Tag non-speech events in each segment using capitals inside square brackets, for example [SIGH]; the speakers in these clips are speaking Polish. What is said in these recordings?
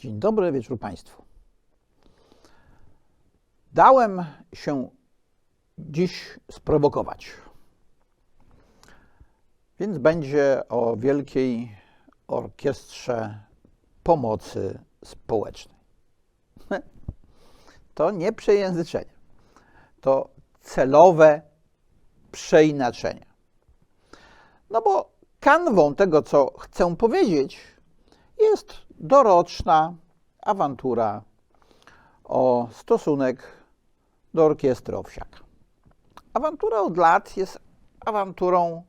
Dzień dobry, wieczór Państwu. Dałem się dziś sprowokować. Więc będzie o Wielkiej Orkiestrze Pomocy Społecznej. [LAUGHS] To nie przejęzyczenie, to celowe przeinaczenie. No bo kanwą tego, co chcę powiedzieć, jest doroczna awantura o stosunek do orkiestry Owsiaka. Awantura od lat jest awanturą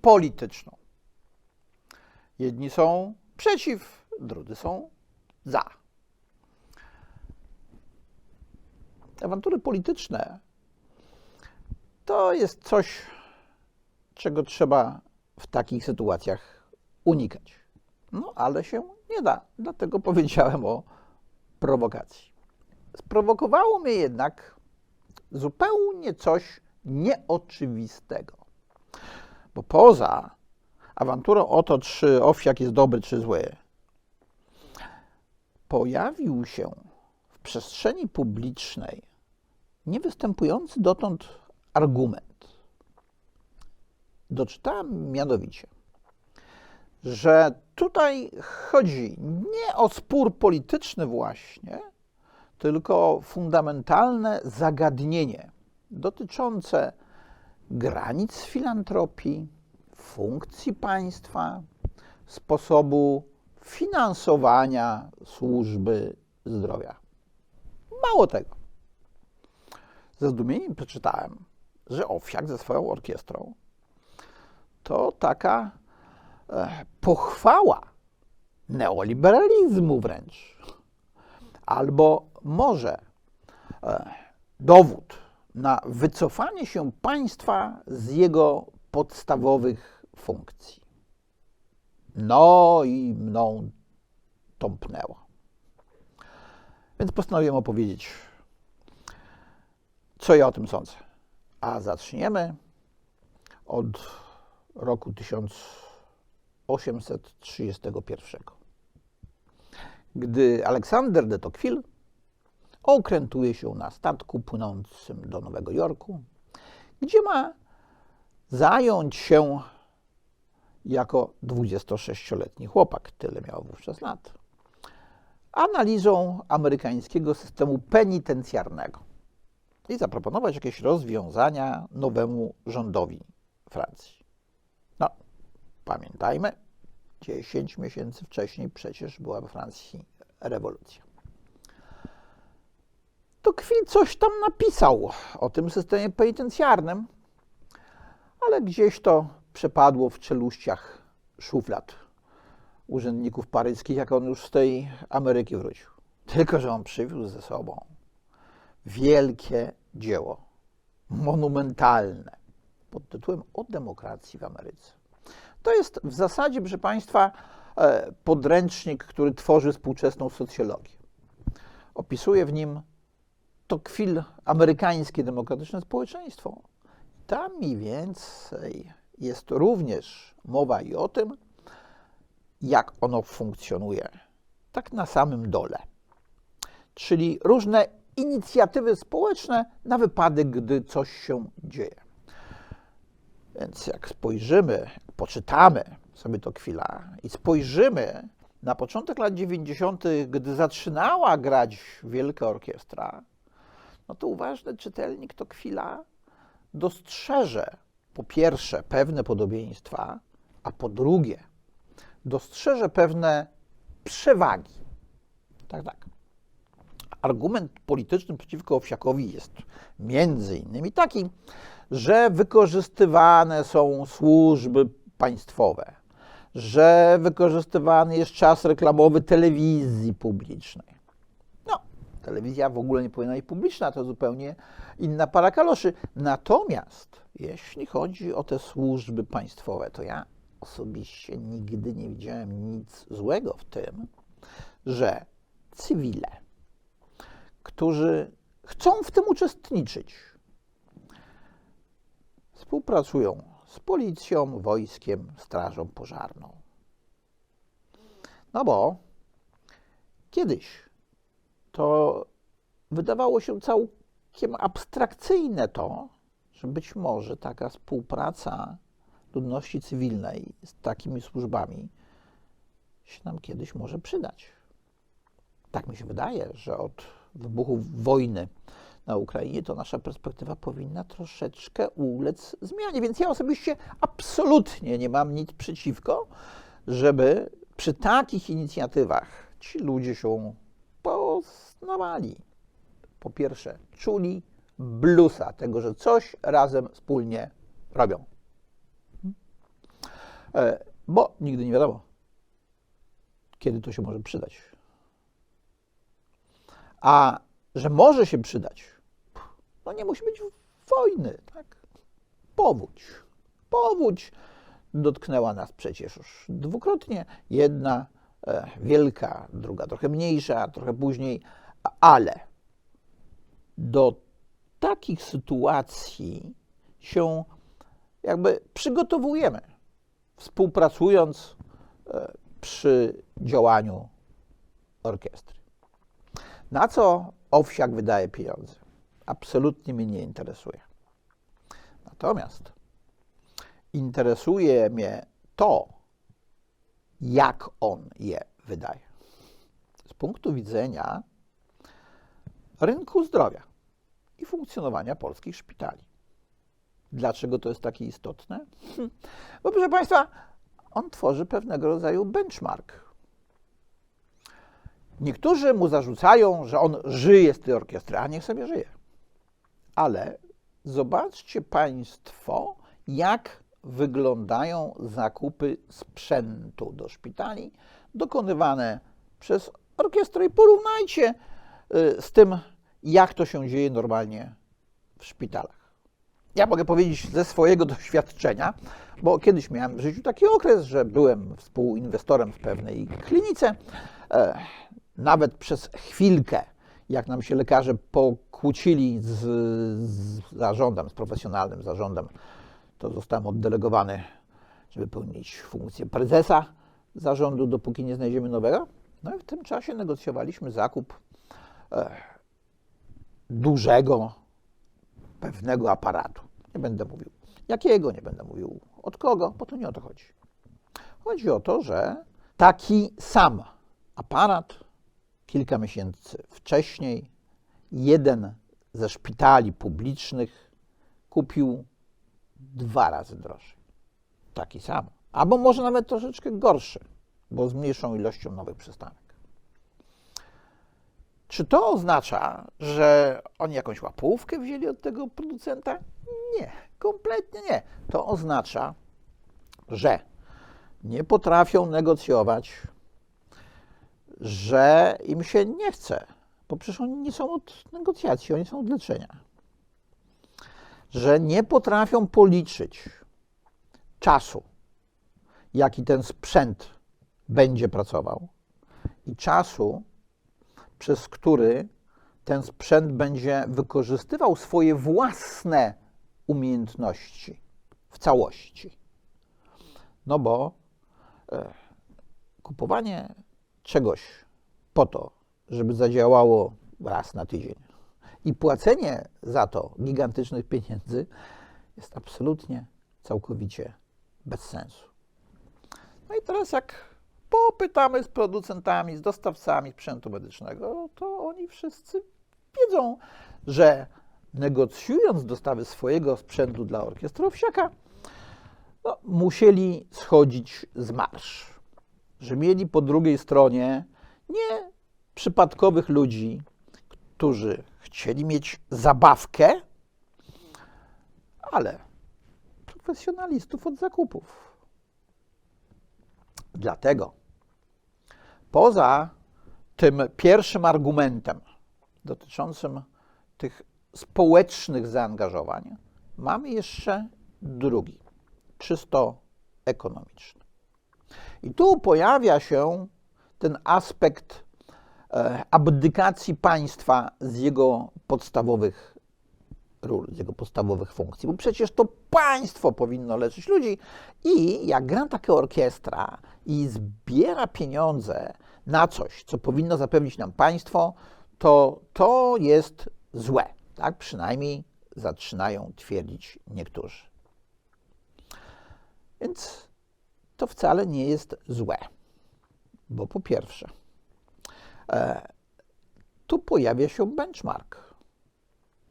polityczną. Jedni są przeciw, drudzy są za. Awantury polityczne to jest coś, czego trzeba w takich sytuacjach unikać. No ale się nie da. Dlatego powiedziałem o prowokacji. Sprowokowało mnie jednak zupełnie coś nieoczywistego. Bo poza awanturą o to, czy owsiak jest dobry, czy zły, pojawił się w przestrzeni publicznej niewystępujący dotąd argument. Doczytałem mianowicie, że tutaj chodzi nie o spór polityczny właśnie, tylko o fundamentalne zagadnienie dotyczące granic filantropii, funkcji państwa, sposobu finansowania służby zdrowia. Mało tego. Ze zdumieniem przeczytałem, że Owsiak ze swoją orkiestrą to taka pochwała neoliberalizmu wręcz. Albo może e, dowód na wycofanie się państwa z jego podstawowych funkcji. No i mną tąpnęło. Więc postanowiłem opowiedzieć, co ja o tym sądzę. A zaczniemy od roku 1831, gdy Aleksander de Tocqueville okrętuje się na statku płynącym do Nowego Jorku, gdzie ma zająć się jako 26-letni chłopak, tyle miał wówczas lat, analizą amerykańskiego systemu penitencjarnego i zaproponować jakieś rozwiązania nowemu rządowi Francji. Pamiętajmy, 10 miesięcy wcześniej przecież była we Francji rewolucja. To Kwil coś tam napisał o tym systemie penitencjarnym, ale gdzieś to przepadło w czeluściach szuflad urzędników paryskich, jak on już z tej Ameryki wrócił. Tylko, że on przywiózł ze sobą wielkie dzieło, monumentalne, pod tytułem O demokracji w Ameryce. To jest w zasadzie, proszę Państwa, e, podręcznik, który tworzy współczesną socjologię. Opisuje w nim to kwil amerykańskie demokratyczne społeczeństwo. Tam mniej więcej jest również mowa i o tym, jak ono funkcjonuje, tak na samym dole. Czyli różne inicjatywy społeczne na wypadek, gdy coś się dzieje. Więc jak spojrzymy, poczytamy sobie to chwila i spojrzymy na początek lat 90., gdy zaczynała grać Wielka Orkiestra, no to uważny czytelnik to chwila dostrzeże po pierwsze pewne podobieństwa, a po drugie dostrzeże pewne przewagi. Tak, tak. Argument polityczny przeciwko Owsiakowi jest między innymi taki, że wykorzystywane są służby państwowe, że wykorzystywany jest czas reklamowy telewizji publicznej. No, telewizja w ogóle nie powinna być publiczna, to zupełnie inna para kaloszy. Natomiast jeśli chodzi o te służby państwowe, to ja osobiście nigdy nie widziałem nic złego w tym, że cywile, którzy chcą w tym uczestniczyć, współpracują z policją, wojskiem, strażą pożarną. No bo Kiedyś to wydawało się całkiem abstrakcyjne to, że być może taka współpraca ludności cywilnej z takimi służbami się nam kiedyś może przydać. Tak mi się wydaje, że od wybuchu wojny na Ukrainie to nasza perspektywa powinna troszeczkę ulec zmianie. Więc ja osobiście absolutnie nie mam nic przeciwko, żeby przy takich inicjatywach ci ludzie się poznawali. Po pierwsze, czuli blusa tego, że coś razem wspólnie robią. E, Bo nigdy nie wiadomo, kiedy to się może przydać. A że może się przydać, no nie musi być wojny, tak? Powódź. Powódź dotknęła nas przecież już dwukrotnie. Jedna e, wielka, druga trochę mniejsza, trochę później, ale do takich sytuacji się jakby przygotowujemy, współpracując e, przy działaniu orkiestry. Na co owsiak wydaje pieniądze? Absolutnie mnie nie interesuje. Natomiast interesuje mnie to, jak on je wydaje. Z punktu widzenia rynku zdrowia i funkcjonowania polskich szpitali. Dlaczego to jest takie istotne? Hm. Bo proszę Państwa, on tworzy pewnego rodzaju benchmark. Niektórzy mu zarzucają, że on żyje z tej orkiestry, a niech sobie żyje. Ale zobaczcie Państwo, jak wyglądają zakupy sprzętu do szpitali dokonywane przez orkiestrę i porównajcie y, z tym, jak to się dzieje normalnie w szpitalach. Ja mogę powiedzieć ze swojego [LAUGHS] doświadczenia, bo kiedyś miałem w życiu taki okres, że byłem współinwestorem w pewnej klinice. E, nawet przez chwilkę, jak nam się lekarze pokłócili z, z zarządem, z profesjonalnym zarządem, to zostałem oddelegowany, żeby pełnić funkcję prezesa zarządu, dopóki nie znajdziemy nowego. No i w tym czasie negocjowaliśmy zakup e, dużego, pewnego aparatu. Nie będę mówił jakiego, nie będę mówił od kogo, bo to nie o to chodzi. Chodzi o to, że taki sam aparat kilka miesięcy wcześniej jeden ze szpitali publicznych kupił dwa razy drożej. Taki sam. Albo może nawet troszeczkę gorszy, bo z mniejszą ilością nowych przystanek. Czy to oznacza, że oni jakąś łapówkę wzięli od tego producenta? Nie, kompletnie nie. To oznacza, że nie potrafią negocjować, że im się nie chce, bo przecież oni nie są od negocjacji, oni są od leczenia. Że nie potrafią policzyć czasu, jaki ten sprzęt będzie pracował i czasu, przez który ten sprzęt będzie wykorzystywał swoje własne umiejętności w całości. No bo e, kupowanie czegoś po to, żeby zadziałało raz na tydzień i płacenie za to gigantycznych pieniędzy jest absolutnie, całkowicie bez sensu. No i teraz jak popytamy z producentami, z dostawcami sprzętu medycznego, to oni wszyscy wiedzą, że negocjując dostawy swojego sprzętu dla orkiestry Owsiaka, no, musieli schodzić z marsz. Że mieli po drugiej stronie nie przypadkowych ludzi, którzy chcieli mieć zabawkę, ale profesjonalistów od zakupów. Dlatego poza tym pierwszym argumentem dotyczącym tych społecznych zaangażowań, mamy jeszcze drugi, czysto ekonomiczny. I tu pojawia się ten aspekt e, abdykacji państwa z jego podstawowych ról, z jego podstawowych funkcji, bo przecież to państwo powinno leczyć ludzi i jak gra taka orkiestra i zbiera pieniądze na coś, co powinno zapewnić nam państwo, to to jest złe. Tak przynajmniej zaczynają twierdzić niektórzy. Więc to wcale nie jest złe, bo po pierwsze, e, tu pojawia się benchmark.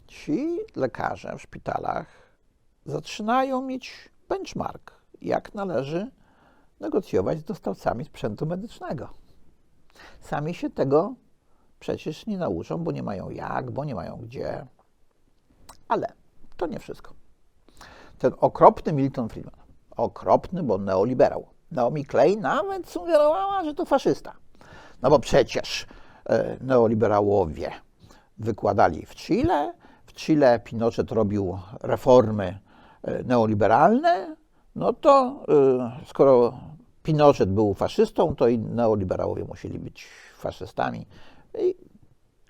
Ci lekarze w szpitalach zaczynają mieć benchmark, jak należy negocjować z dostawcami sprzętu medycznego. Sami się tego przecież nie nauczą, bo nie mają jak, bo nie mają gdzie. Ale to nie wszystko. Ten okropny Milton Friedman, okropny, bo neoliberał. Naomi Klein nawet sugerowała, że to faszysta. No bo przecież e, neoliberałowie wykładali w Chile, w Chile Pinochet robił reformy e, neoliberalne, no to e, skoro Pinochet był faszystą, to i neoliberałowie musieli być faszystami. I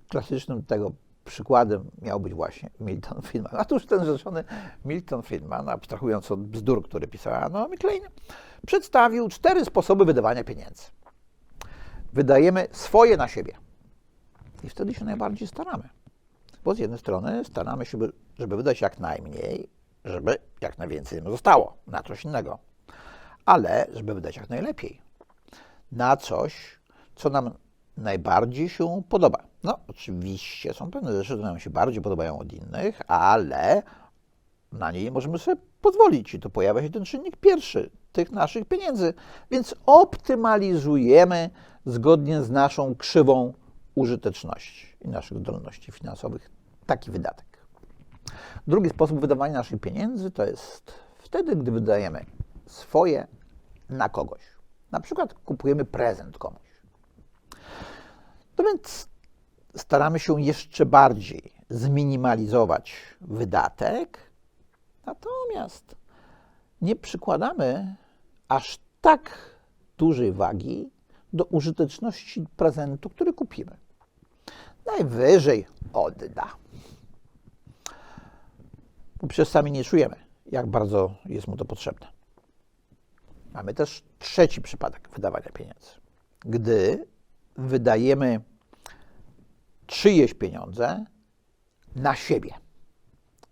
klasycznym tego przykładem miał być właśnie Milton Friedman. Otóż ten rzeczony Milton Friedman, abstrahując od bzdur, które pisała Naomi Klein, przedstawił cztery sposoby wydawania pieniędzy. Wydajemy swoje na siebie. I wtedy się najbardziej staramy. Bo z jednej strony staramy się, żeby wydać jak najmniej, żeby jak najwięcej nam zostało na coś innego. Ale żeby wydać jak najlepiej. Na coś, co nam najbardziej się podoba. No, oczywiście są pewne rzeczy, które nam się bardziej podobają od innych, ale na nie możemy sobie pozwolić. I tu pojawia się ten czynnik pierwszy tych naszych pieniędzy. Więc optymalizujemy zgodnie z naszą krzywą użyteczności i naszych zdolności finansowych taki wydatek. Drugi sposób wydawania naszych pieniędzy to jest wtedy, gdy wydajemy swoje na kogoś. Na przykład kupujemy prezent komuś. No więc staramy się jeszcze bardziej zminimalizować wydatek, natomiast nie przykładamy aż tak dużej wagi do użyteczności prezentu, który kupimy. Najwyżej odda. Bo przecież sami nie czujemy, jak bardzo jest mu to potrzebne. Mamy też trzeci przypadek wydawania pieniędzy. Gdy wydajemy czyjeś pieniądze na siebie.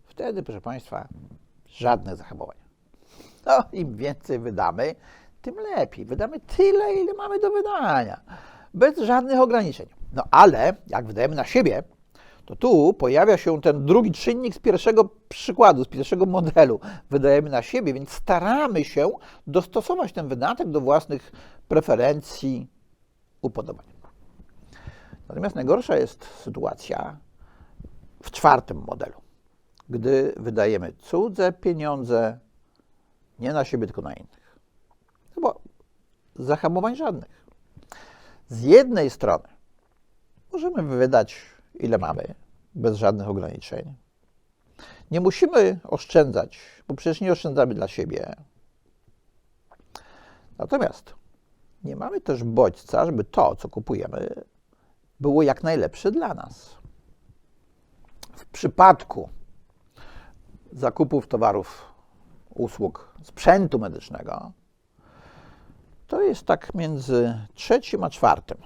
Wtedy, proszę Państwa, żadnych zahamowań. No, im więcej wydamy, tym lepiej. Wydamy tyle, ile mamy do wydania, bez żadnych ograniczeń. No ale jak wydajemy na siebie, to tu pojawia się ten drugi czynnik z pierwszego przykładu, z pierwszego modelu. Wydajemy na siebie, więc staramy się dostosować ten wydatek do własnych preferencji, upodobań. Natomiast najgorsza jest sytuacja w czwartym modelu, gdy wydajemy cudze pieniądze nie na siebie, tylko na innych. No bo zahamowań żadnych. Z jednej strony możemy wydać ile mamy, bez żadnych ograniczeń. Nie musimy oszczędzać, bo przecież nie oszczędzamy dla siebie. Natomiast nie mamy też bodźca, żeby to, co kupujemy, było jak najlepsze dla nas. W przypadku zakupów towarów, usług, sprzętu medycznego, to jest tak między trzecim a czwartym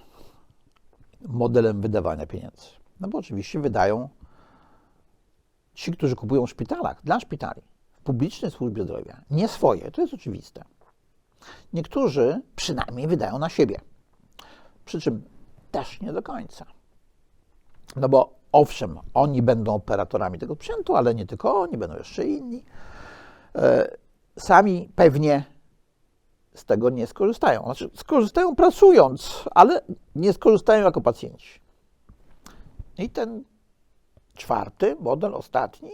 modelem wydawania pieniędzy. No bo oczywiście wydają ci, którzy kupują w szpitalach, dla szpitali, w publicznej służbie zdrowia, nie swoje, to jest oczywiste. Niektórzy przynajmniej wydają na siebie. Przy czym też nie do końca. No bo owszem, oni będą operatorami tego sprzętu, ale nie tylko oni, będą jeszcze inni. E, sami pewnie z tego nie skorzystają. Znaczy, skorzystają pracując, ale nie skorzystają jako pacjenci. I ten czwarty model, ostatni,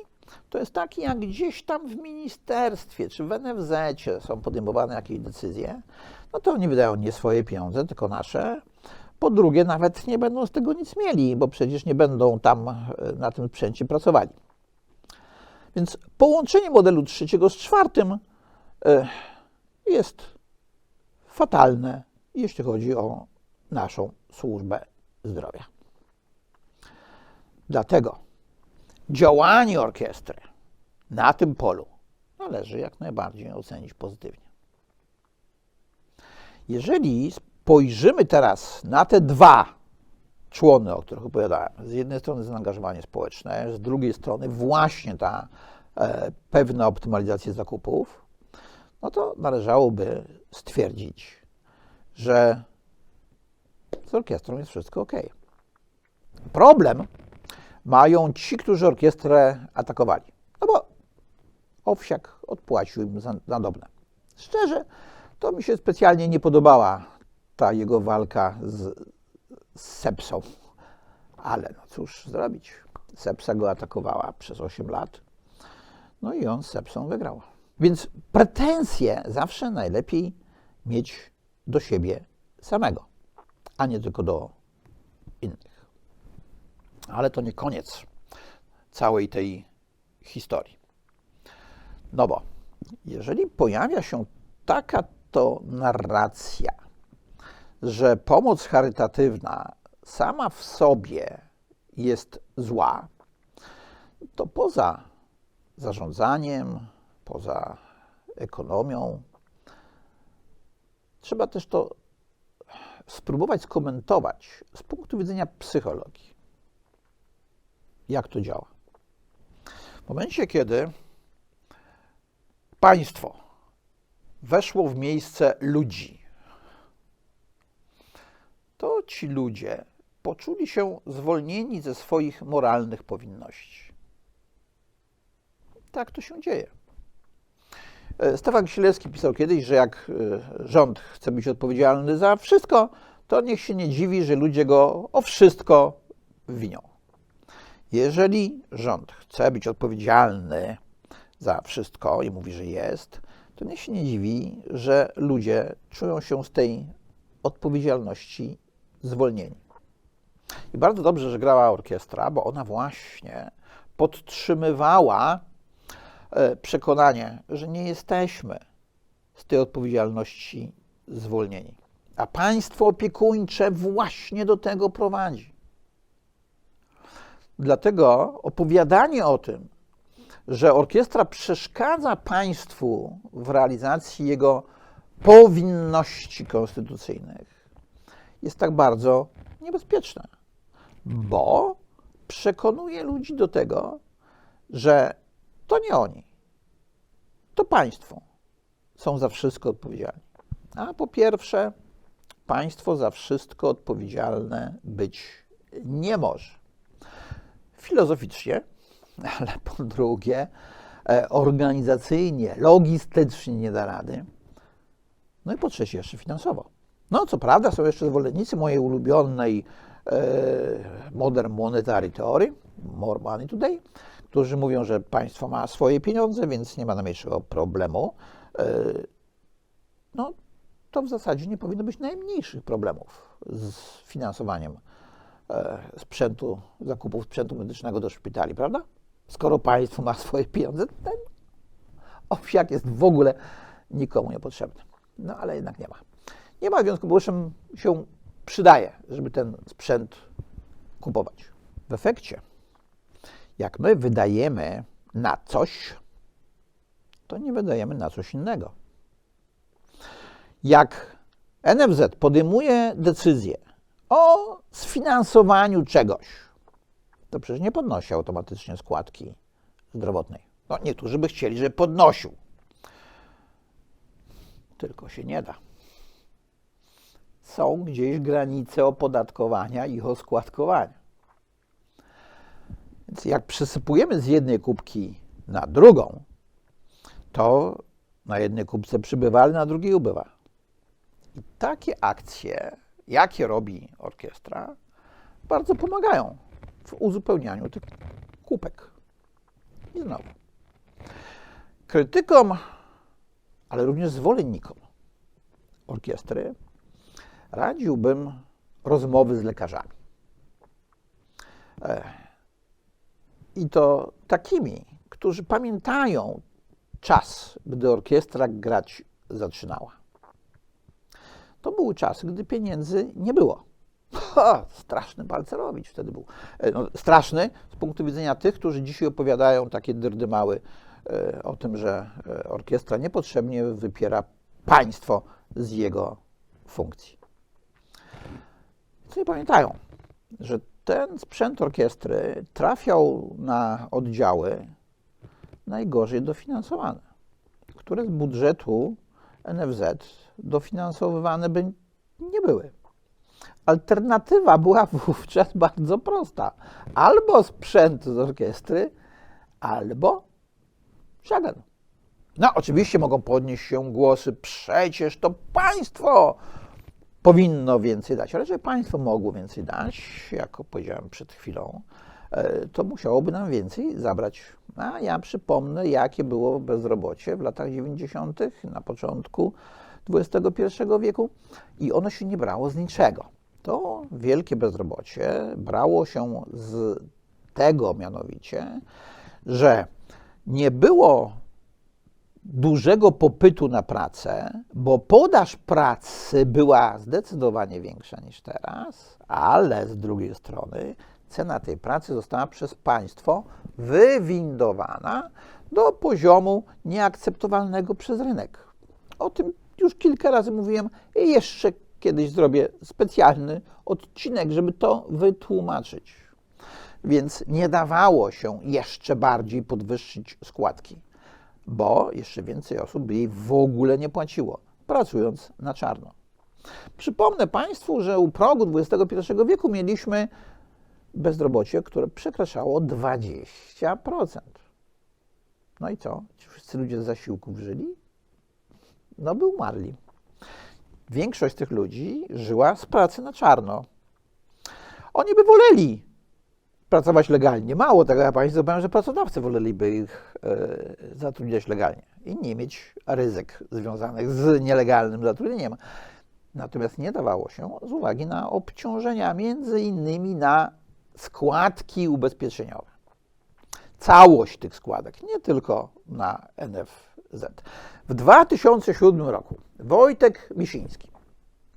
to jest taki, jak gdzieś tam w ministerstwie czy w NFZ są podejmowane jakieś decyzje, no to oni wydają nie swoje pieniądze, tylko nasze. Po drugie, nawet nie będą z tego nic mieli, bo przecież nie będą tam e, na tym sprzęcie pracowali. Więc połączenie modelu trzeciego z czwartym e, jest fatalne, jeśli chodzi o naszą służbę zdrowia. Dlatego działanie orkiestry na tym polu należy jak najbardziej ocenić pozytywnie. Jeżeli spojrzymy teraz na te dwa człony, o których opowiadałem, z jednej strony zaangażowanie społeczne, z drugiej strony właśnie ta e, pewna optymalizacja zakupów, no to należałoby stwierdzić, że z orkiestrą jest wszystko ok. Problem mają ci, którzy orkiestrę atakowali. No bo Owsiak odpłacił im za, za dobne. Szczerze, to mi się specjalnie nie podobała ta jego walka z, z Sepsą. Ale no cóż zrobić. Sepsa go atakowała przez 8 lat. No i on z Sepsą wygrał. Więc pretensje zawsze najlepiej mieć do siebie samego, a nie tylko do innych. Ale to nie koniec całej tej historii. No bo jeżeli pojawia się taka to narracja, że pomoc charytatywna sama w sobie jest zła, to poza zarządzaniem, poza ekonomią, trzeba też to spróbować skomentować z punktu widzenia psychologii. Jak to działa? W momencie, kiedy państwo weszło w miejsce ludzi, to ci ludzie poczuli się zwolnieni ze swoich moralnych powinności. Tak to się dzieje. E, Stefan Kisielewski pisał kiedyś, że jak e, rząd chce być odpowiedzialny za wszystko, to niech się nie dziwi, że ludzie go o wszystko winią. Jeżeli rząd chce być odpowiedzialny za wszystko i mówi, że jest, to niech się nie dziwi, że ludzie czują się z tej odpowiedzialności zwolnieni. I bardzo dobrze, że grała orkiestra, bo ona właśnie podtrzymywała e, przekonanie, że nie jesteśmy z tej odpowiedzialności zwolnieni. A państwo opiekuńcze właśnie do tego prowadzi. Dlatego opowiadanie o tym, że orkiestra przeszkadza państwu w realizacji jego powinności konstytucyjnych, jest tak bardzo niebezpieczne, bo przekonuje ludzi do tego, że to nie oni, to państwo są za wszystko odpowiedzialni. A po pierwsze, państwo za wszystko odpowiedzialne być nie może. Filozoficznie, [LAUGHS] ale po drugie, e, organizacyjnie, logistycznie nie da rady. No i po trzecie, jeszcze finansowo. No, co prawda, są jeszcze zwolennicy mojej ulubionej e, Modern Monetary Theory, More Money Today, którzy mówią, że państwo ma swoje pieniądze, więc nie ma najmniejszego problemu. E, no, to w zasadzie nie powinno być najmniejszych problemów z finansowaniem e, sprzętu, zakupów sprzętu medycznego do szpitali, prawda? Skoro państwo ma swoje pieniądze, ten owsiak jest w ogóle nikomu niepotrzebny. No ale jednak nie ma. Nie ma, w związku powyższym się przydaje, żeby ten sprzęt kupować. W efekcie, jak my wydajemy na coś, to nie wydajemy na coś innego. Jak NFZ podejmuje decyzję o sfinansowaniu czegoś, to przecież nie podnosi automatycznie składki zdrowotnej. No, niektórzy by chcieli, żeby podnosił. Tylko się nie da. Są gdzieś granice opodatkowania i oskładkowania. Więc jak przesypujemy z jednej kubki na drugą, to na jednej kubce przybywa, ale na drugiej ubywa. I takie akcje, jakie robi orkiestra, bardzo pomagają w uzupełnianiu tych kubek. I znowu. Krytykom, ale również zwolennikom orkiestry radziłbym rozmowy z lekarzami. E, I to takimi, którzy pamiętają czas, gdy orkiestra grać zaczynała. To były czasy, gdy pieniędzy nie było. Ha, straszny Balcerowicz wtedy był. E, No, straszny z punktu widzenia tych, którzy dzisiaj opowiadają takie dyrdymały e, o tym, że orkiestra niepotrzebnie wypiera państwo z jego funkcji. Nie pamiętają, że ten sprzęt orkiestry trafiał na oddziały najgorzej dofinansowane, które z budżetu NFZ dofinansowywane by nie były. Alternatywa była [LAUGHS] wówczas bardzo prosta. Albo sprzęt z orkiestry, albo żaden. No, oczywiście mogą podnieść się głosy, przecież to państwo powinno więcej dać, ale żeby państwo mogło więcej dać, jak powiedziałem przed chwilą, e, to musiałoby nam więcej zabrać. A ja przypomnę, jakie było bezrobocie w latach 90., na początku XXI wieku i ono się nie brało z niczego. To wielkie bezrobocie brało się z tego mianowicie, że nie było dużego popytu na pracę, bo podaż pracy była zdecydowanie większa niż teraz, ale z drugiej strony cena tej pracy została przez państwo wywindowana do poziomu nieakceptowalnego przez rynek. O tym już kilka razy mówiłem i jeszcze kiedyś zrobię specjalny odcinek, żeby to wytłumaczyć. Więc nie dawało się jeszcze bardziej podwyższyć składki bo jeszcze więcej osób by jej w ogóle nie płaciło, pracując na czarno. Przypomnę Państwu, że u progu XXI wieku mieliśmy bezrobocie, które przekraczało 20%. No i co? Ci wszyscy ludzie z zasiłków żyli? No by umarli. Większość tych ludzi żyła z pracy na czarno. Oni by woleli pracować legalnie. Mało tego, ja Państwu powiem, że pracodawcy woleliby ich e, zatrudniać legalnie i nie mieć ryzyk związanych z nielegalnym zatrudnieniem. Natomiast nie dawało się z uwagi na obciążenia, między innymi na składki ubezpieczeniowe. Całość tych składek, nie tylko na NFZ. W 2007 roku Wojtek Misiński,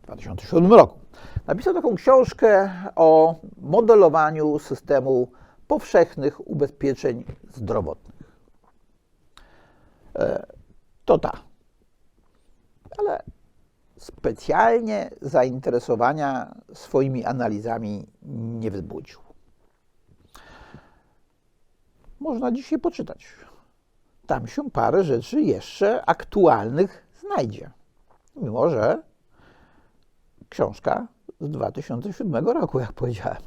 w 2007 roku, napisał taką książkę o modelowaniu systemu powszechnych ubezpieczeń zdrowotnych. E, to ta. Ale specjalnie zainteresowania swoimi analizami nie wzbudził. Można dzisiaj poczytać. Tam się parę rzeczy jeszcze aktualnych znajdzie. Mimo, że książka z 2007 roku, jak powiedziałem.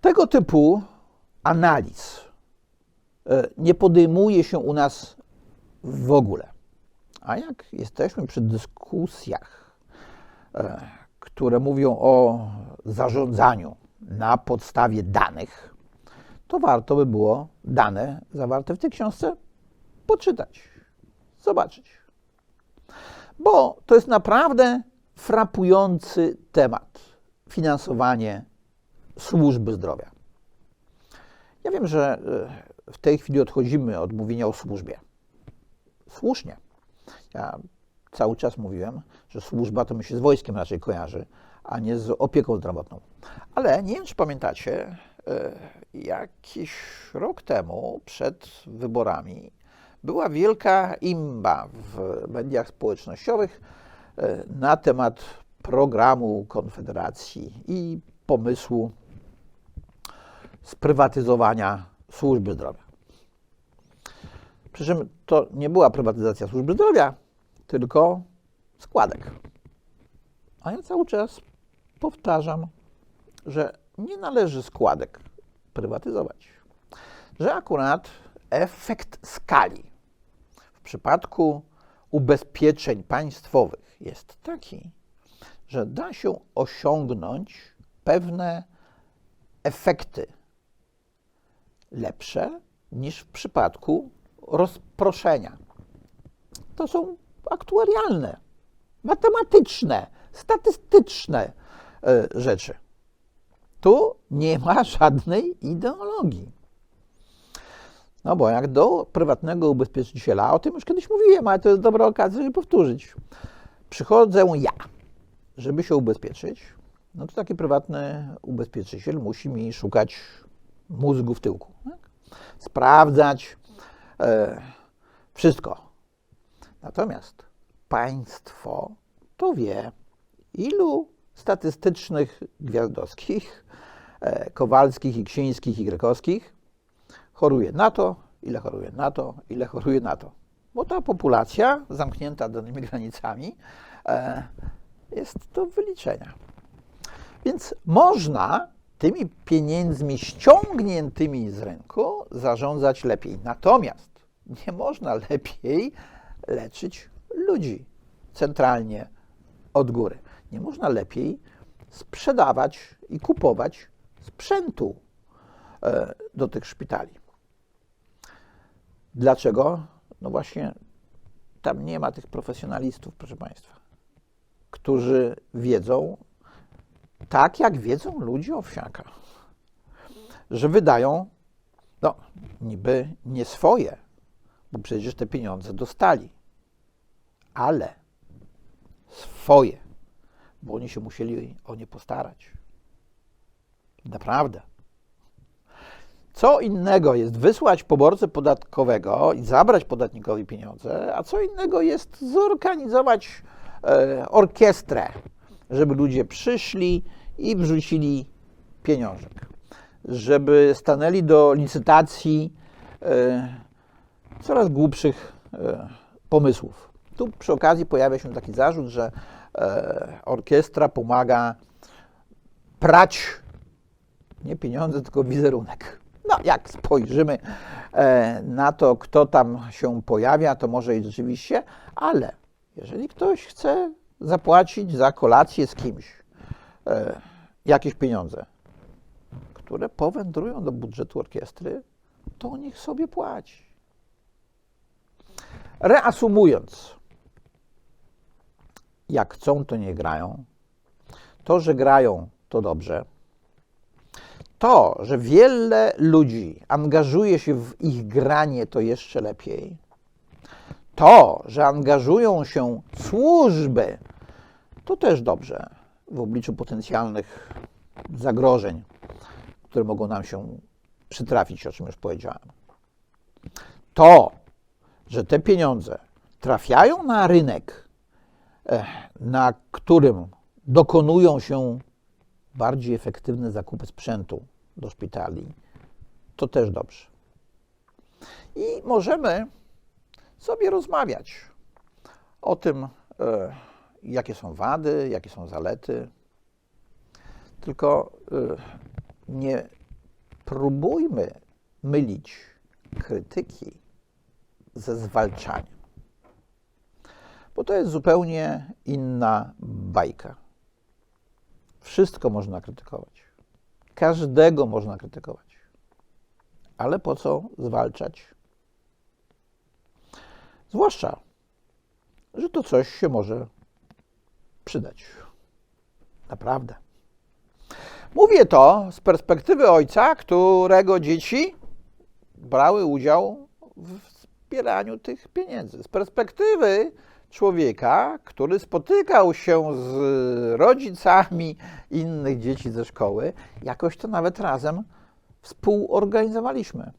Tego typu analiz e, nie podejmuje się u nas w ogóle. A jak jesteśmy przy dyskusjach, e, które mówią o zarządzaniu na podstawie danych, to warto by było dane zawarte w tej książce poczytać, zobaczyć. Bo to jest naprawdę frapujący temat finansowanie służby zdrowia. Ja wiem, że e, w tej chwili odchodzimy od mówienia o służbie. Słusznie. Ja cały czas mówiłem, że służba to mi się z wojskiem raczej kojarzy, a nie z opieką zdrowotną. Ale nie wiem, czy pamiętacie, e, jakiś rok temu, przed wyborami, była wielka imba w mediach społecznościowych na temat programu Konfederacji i pomysłu sprywatyzowania służby zdrowia. Przy czym to nie była prywatyzacja służby zdrowia, tylko składek. A ja cały czas powtarzam, że nie należy składek prywatyzować. Że akurat efekt skali w przypadku ubezpieczeń państwowych jest taki, że da się osiągnąć pewne efekty lepsze niż w przypadku rozproszenia. To są aktuarialne, matematyczne, statystyczne e, rzeczy. Tu nie ma żadnej ideologii. No bo jak do prywatnego ubezpieczyciela, o tym już kiedyś mówiłem, ale to jest dobra okazja, żeby powtórzyć. Przychodzę ja, żeby się ubezpieczyć, no to taki prywatny ubezpieczyciel musi mi szukać mózgu w tyłku. Tak? Sprawdzać e, wszystko. Natomiast państwo to wie, ilu statystycznych, gwiazdowskich, e, kowalskich i ksińskich i grekowskich choruje na to, ile choruje na to, ile choruje na to. Bo ta populacja zamknięta danymi [LAUGHS] granicami e, jest do wyliczenia. Więc można tymi pieniędzmi ściągniętymi z rynku zarządzać lepiej. Natomiast nie można [LAUGHS] lepiej leczyć ludzi centralnie od góry. Nie można lepiej sprzedawać i kupować sprzętu e, do tych szpitali. Dlaczego? No właśnie tam nie ma tych profesjonalistów, proszę Państwa, którzy wiedzą, tak jak wiedzą ludzie owsiaka, że wydają, no niby nie swoje, bo przecież te pieniądze dostali, ale swoje, bo oni się musieli o nie postarać. Naprawdę. Co innego jest wysłać poborcę podatkowego i zabrać podatnikowi pieniądze, a co innego jest zorganizować e, orkiestrę, żeby ludzie przyszli i wrzucili pieniążek, żeby stanęli do licytacji e, coraz głupszych e, pomysłów. Tu przy okazji pojawia się taki zarzut, że e, orkiestra pomaga prać nie pieniądze, tylko wizerunek. No, jak spojrzymy e, na to, kto tam się pojawia, to może i rzeczywiście, ale jeżeli ktoś chce zapłacić za kolację z kimś e, jakieś pieniądze, które powędrują do budżetu orkiestry, to niech sobie płaci. Reasumując, jak chcą, to nie grają. To, że grają, to dobrze. To, że wiele ludzi angażuje się w ich granie, to jeszcze lepiej. To, że angażują się służby, to też dobrze w obliczu potencjalnych zagrożeń, które mogą nam się przytrafić, o czym już powiedziałem. To, że te pieniądze trafiają na rynek, eh, na którym dokonują się bardziej efektywne zakupy sprzętu do szpitali, to też dobrze. I możemy sobie rozmawiać o tym, e, jakie są wady, jakie są zalety. Tylko e, nie próbujmy mylić krytyki ze zwalczaniem, bo to jest zupełnie inna bajka. Wszystko można krytykować. Każdego można krytykować. Ale po co zwalczać? Zwłaszcza, że to coś się może przydać. Naprawdę. Mówię to z perspektywy ojca, którego dzieci brały udział w zbieraniu tych pieniędzy. Z perspektywy człowieka, który spotykał się z rodzicami innych dzieci ze szkoły, jakoś to nawet razem współorganizowaliśmy.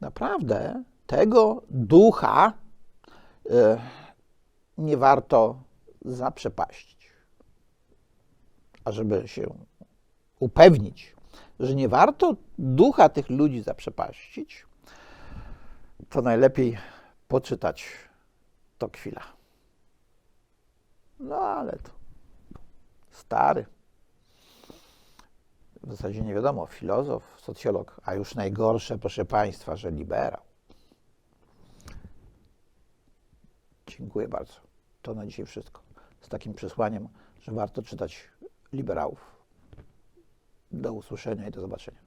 Naprawdę tego ducha e, nie warto zaprzepaścić. A żeby się upewnić, że nie warto ducha tych ludzi zaprzepaścić, to najlepiej poczytać to chwila. No ale to stary. W zasadzie nie wiadomo, filozof, socjolog, a już najgorsze, proszę Państwa, że liberał. Dziękuję bardzo. To na dzisiaj wszystko. Z takim przesłaniem, że warto czytać liberałów. Do usłyszenia i do zobaczenia.